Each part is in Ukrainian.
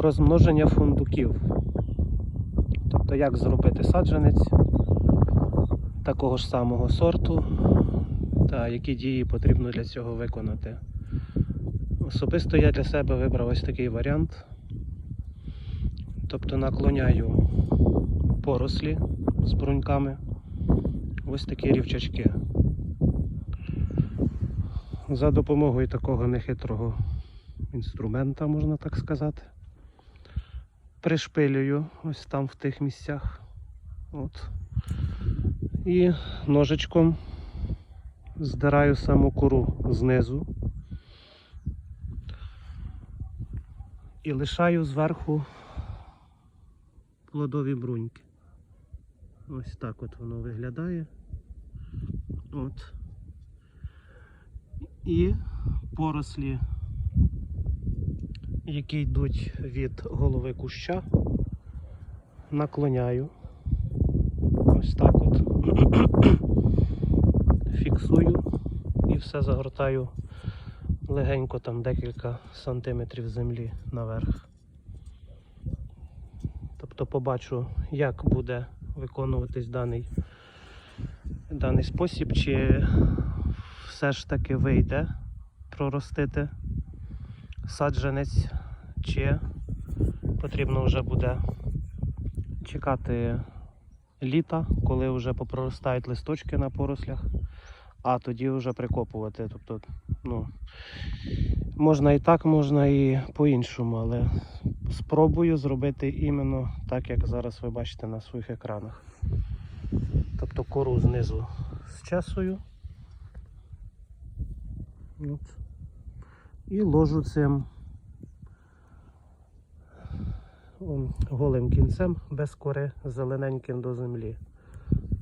розмноження фундуків. Тобто, як зробити саджанець такого ж самого сорту, та які дії потрібно для цього виконати. Особисто я для себе вибрав ось такий варіант. Тобто наклоняю порослі з бруньками, ось такі рівчачки. За допомогою такого нехитрого інструмента, можна так сказати. Пришпилюю ось там в тих місцях. От. І ножичком здираю саму кору знизу. І лишаю зверху плодові бруньки. Ось так от воно виглядає. От. І порослі, які йдуть від голови куща, наклоняю. Ось так от. Фіксую і все загортаю легенько там декілька сантиметрів землі наверх. Тобто побачу, як буде виконуватись даний, даний спосіб, чи все ж таки вийде проростити саджанець, чи потрібно вже буде чекати літа, коли вже попроростають листочки на порослях, а тоді вже прикопувати. Тобто, ну, можна і так, можна і по-іншому, але спробую зробити іменно так, як зараз ви бачите на своїх екранах. Тобто кору знизу зчесую. От. І ложу цим голим кінцем без кори зелененьким до землі.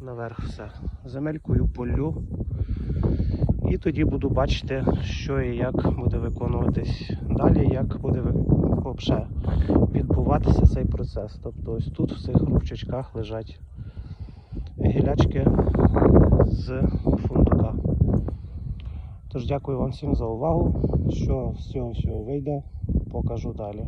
Наверх все. Земелькою полю. І тоді буду бачити, що і як буде виконуватись далі, як буде взагалі відбуватися цей процес. Тобто ось тут в цих рубчачках лежать гілячки з фундука. Тож дякую вам всім за увагу. Що з цього всього вийде, покажу далі.